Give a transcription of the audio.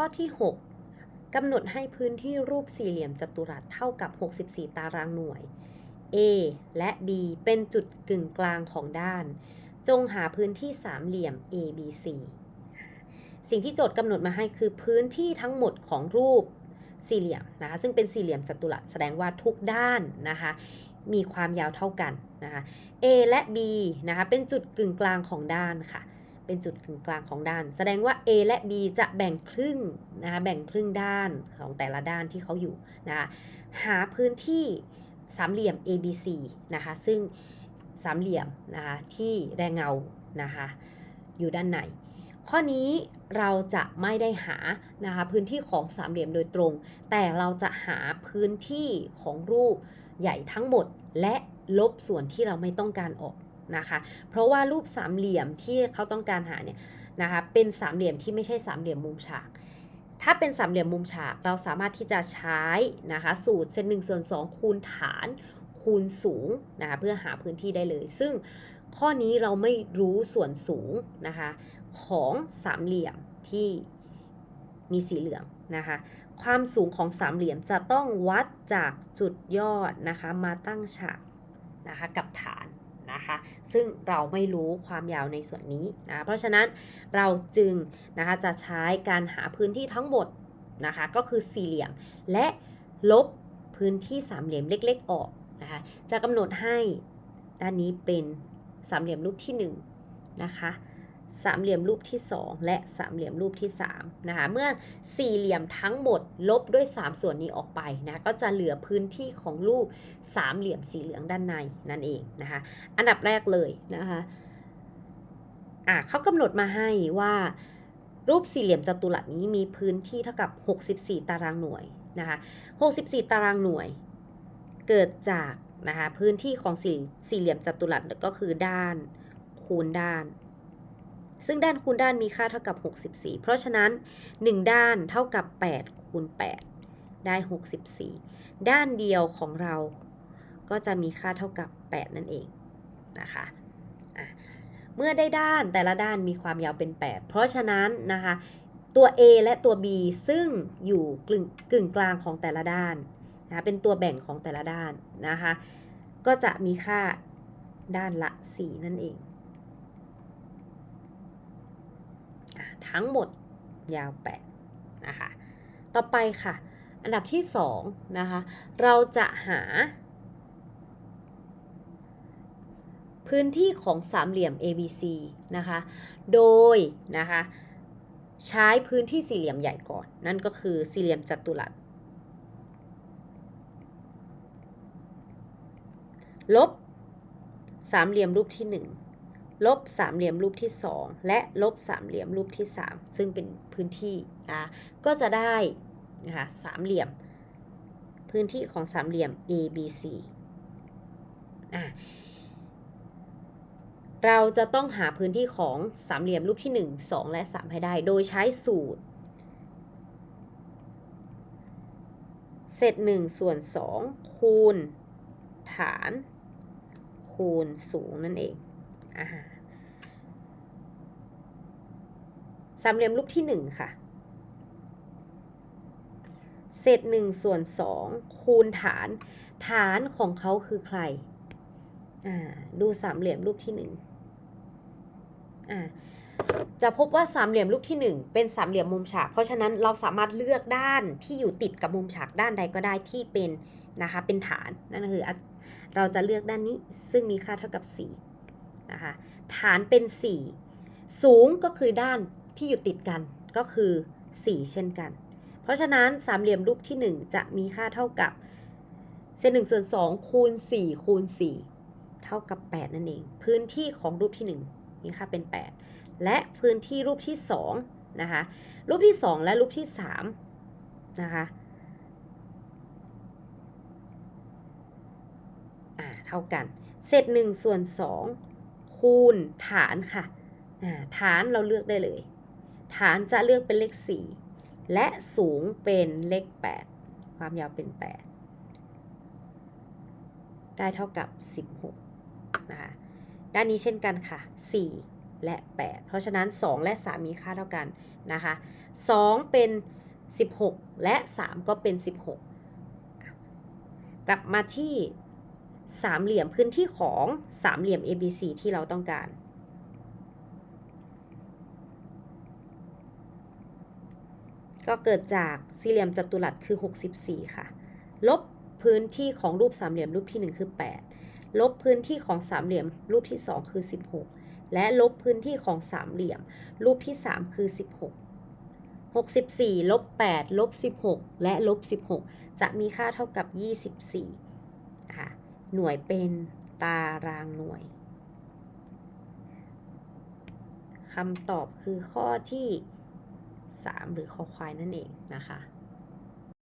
ข้อที่ 6 กำหนดให้พื้นที่รูปสี่เหลี่ยมจัตุรัสเท่ากับ 64 ตารางหน่วย A และ B เป็นจุดกึ่งกลางของด้าน จงหาพื้นที่สามเหลี่ยม ABC สิ่งที่โจทย์กำหนดมาให้คือพื้นที่ทั้งหมดของรูปสี่เหลี่ยมนะคะซึ่งเป็นสี่เหลี่ยมจัตุรัสแสดงว่าทุกด้านนะคะมีความยาวเท่ากันนะคะ A และ B นะคะเป็นจุดกึ่งกลางของด้านค่ะ เป็นจุดกึ่งกลางของด้าน แสดงว่า A และ B จะแบ่งครึ่งนะคะแบ่งครึ่งด้านของแต่ละด้านที่เขาอยู่นะคะหาพื้นที่สามเหลี่ยม ABC นะคะซึ่งสามเหลี่ยมนะคะที่แรงเงานะคะอยู่ด้านในข้อนี้เราจะไม่ได้หานะคะพื้นที่ของสามเหลี่ยมโดยตรง แต่เราจะหาพื้นที่ของรูปใหญ่ทั้งหมด และลบส่วนที่เราไม่ต้องการออก นะคะ เพราะว่ารูปสามเหลี่ยมที่เขาต้องการหาเนี่ยนะคะเป็นสามเหลี่ยมที่ไม่ใช่สามเหลี่ยมมุมฉาก ถ้าเป็นสามเหลี่ยมมุมฉากเราสามารถที่จะใช้นะคะสูตรเซนหนึ่งส่วนสองคูณฐานคูณสูงนะคะเพื่อหาพื้นที่ได้เลย ซึ่งข้อนี้เราไม่รู้ส่วนสูงนะคะของสามเหลี่ยมที่มีสีเหลืองนะคะความสูงของสามเหลี่ยมจะต้องวัดจากจุดยอดนะคะมาตั้งฉากนะคะกับฐาน นะคะ ซึ่งเราไม่รู้ความยาวในส่วนนี้นะเพราะฉะนั้นเราจึงนะคะจะใช้การหาพื้นที่ทั้งหมดนะคะก็คือสี่เหลี่ยม และลบพื้นที่สามเหลี่ยมเล็ก ๆ ออกนะคะจะกำหนดให้ด้านนี้เป็นสามเหลี่ยมรูปที่1นงนะคะ สามเหลี่ยมรูปที่ 2 และสามเหลี่ยมรูปที่3นะคะเมื่อสี่เหลี่ยมทั้งหมดลบด้วย 3 ส่วนนี้ออกไปนะก็จะเหลือพื้นที่ของรูปสามเหลี่ยมสีเหลืองด้านในนั่นเองนะคะอันดับแรกเลยนะคะอะเขากำหนดมาให้ว่ารูปสี่เหลี่ยมจัตุรัสนี้มีพื้นที่เท่ากับ 64 ตารางหน่วยนะคะ64 ตารางหน่วย เกิดจากนะคะพื้นที่ของสี่สี่เหลี่ยมจัตุรัสก็คือด้านคูณด้าน ซึ่งด้านคูณด้านมีค่าเท่ากับ 64 เพราะฉะนั้น 1 ด้านเท่ากับ 8 คูณ 8 ได้ 64 ด้านเดียวของเราก็จะมีค่าเท่ากับ 8 นั่นเองนะคะะเมื่อได้ด้านแต่ละด้านมีความยาวเป็น 8 เพราะฉะนั้นนะคะตัว A และตัว B ซึ่งอยู่กึ่งกึ่งกลางของแต่ละด้านนะะเป็นตัวแบ่งของแต่ละด้านนะคะก็จะมีค่าด้านละ 4 นั่นเองอะ ทั้งหมดยาว8นะคะต่อไปค่ะ อันดับที่2นะคะเราจะหา พื้นที่ของสามเหลี่ยม ABC นะคะโดยนะคะใช้พื้นที่สี่เหลี่ยมใหญ่ก่อน นั่นก็คือสี่เหลี่ยมจัตุรัสลบสามเหลี่ยมรูปที่1 ลบสามเหลี่ยมรูปที่ 2 และลบสามเหลี่ยมรูปที่ 3 ซึ่งเป็นพื้นที่นะก็จะได้นะคะสามเหลี่ยม พื้นที่ของสามเหลี่ยม ABC อะเราจะต้องหาพื้นที่ของสามเหลี่ยมรูปที่ 1 2 และ 3 ให้ได้ โดยใช้สูตร เศษ1ส่วน 2 คูณ ฐาน คูณสูงนั่นเอง สามเหลี่ยมรูปที่1ค่ะ เศษ1ส่วน2คูณฐาน ฐานของเขาคือใคร ดูสามเหลี่ยมรูปที่หนึ่งจะพบว่าสามเหลี่ยมรูปที่หนึ่งเป็นสามเหลี่ยมมุมฉาก เพราะฉะนั้นเราสามารถเลือกด้านที่อยู่ติดกับมุมฉากด้านใดก็ได้ที่เป็นนะคะเป็นฐานนั่นคือเราจะเลือกด้านนี้ซึ่งมีค่าเท่ากับ 4 นะคะฐานเป็น 4 สูงก็คือด้านที่อยู่ติดกันก็คือ 4 เช่นกัน เพราะฉะนั้นสามเหลี่ยมรูปที่ 1 จะมีค่าเท่ากับเศษหนึ่งส่วนสองคูณ4คูณ4เท่ากับ 8 นั่นเอง พื้นที่ของรูปที่ 1 มีค่าเป็น 8 และพื้นที่รูปที่2นะคะรูปที่ 2 และรูปที่3นะคะเท่ากัน เศษ1ส่วน2 คูณฐานค่ะฐานเราเลือกได้เลย ฐานจะเลือกเป็นเลข 4 และสูงเป็นเลข 8 ความยาวเป็น 8 ได้เท่ากับ 16 นะคะ ด้านนี้เช่นกันค่ะ 4 และ 8 เพราะฉะนั้น 2 และ 3 มีค่าเท่ากันนะคะ 2 เป็น 16 และ 3 ก็เป็น 16 กลับมาที่ สามเหลี่ยมพื้นที่ของสามเหลี่ยม ABC ที่เราต้องการ ก็เกิดจากสี่เหลี่ยมจัตุรัสคือ 64 ค่ะ ลบพื้นที่ของรูปสามเหลี่ยมรูปที่ 1 คือ 8 ลบพื้นที่ของสามเหลี่ยมรูปที่ 2 คือ 16 และลบพื้นที่ของสามเหลี่ยมรูปที่ 3 คือ 16 64ลบ8ลบ16 และลบ16 จะมีค่าเท่ากับ 24ค่ะ หน่วยเป็นตารางหน่วยคำตอบคือข้อที่ 3 หรือคอควายนั่นเองนะคะ